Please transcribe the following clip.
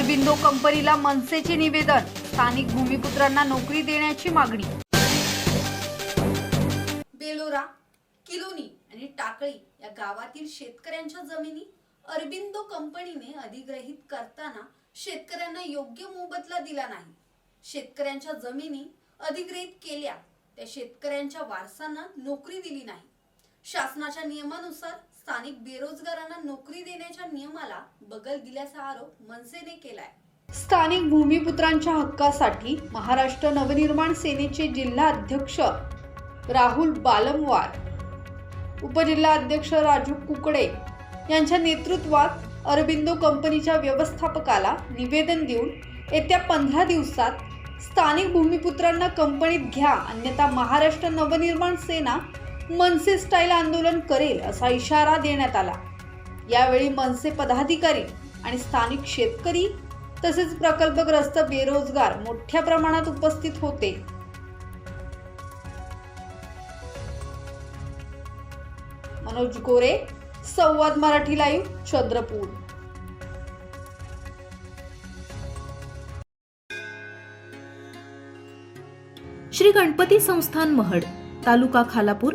अरबिंदो कंपनीला मनसेचे निवेदन स्थानिक भूमिपुत्रांना नोकरी देण्याची मागणी. बेलोरा किलोनी आणि टाकळी या गावातील शेतकऱ्यांच्या जमिनी अरबिंदो कंपनीने अधिग्रहित करताना शेतकऱ्यांना योग्य मोबदला दिला नाही. शेतकऱ्यांच्या जमिनी अधिग्रहित केल्या त्या शेतकऱ्यांच्या वारसांना नोकरी दिली नाही. शासनाच्या नियमानुसार स्थानिक बेरोजगारांना नोकरी देण्याच्या नियमाला बगल दिल्याचा आरोप मनसेने केलाय. स्थानिक भूमिपुत्रांच्या हक्कासाठी महाराष्ट्र नवनिर्माण सेनेचे जिल्हा अध्यक्ष राहुल बालमवार उपजिल्हा अध्यक्ष राजू कुकडे यांच्या नेतृत्वात अरबिंदो कंपनीच्या व्यवस्थापकाला निवेदन देऊन येत्या पंधरा दिवसात स्थानिक भूमिपुत्रांना कंपनीत घ्या अन्यथा महाराष्ट्र नवनिर्माण सेना मनसे स्टाईल आंदोलन करेल असा इशारा देण्यात आला. यावेळी मनसे पदाधिकारी आणि स्थानिक शेतकरी तसेच प्रकल्पग्रस्त बेरोजगार मोठ्या प्रमाणात उपस्थित होते. मनोज गोरे संवाद मराठी लाईव्ह चंद्रपूर. श्री गणपती संस्थान महड तालुका खालापूर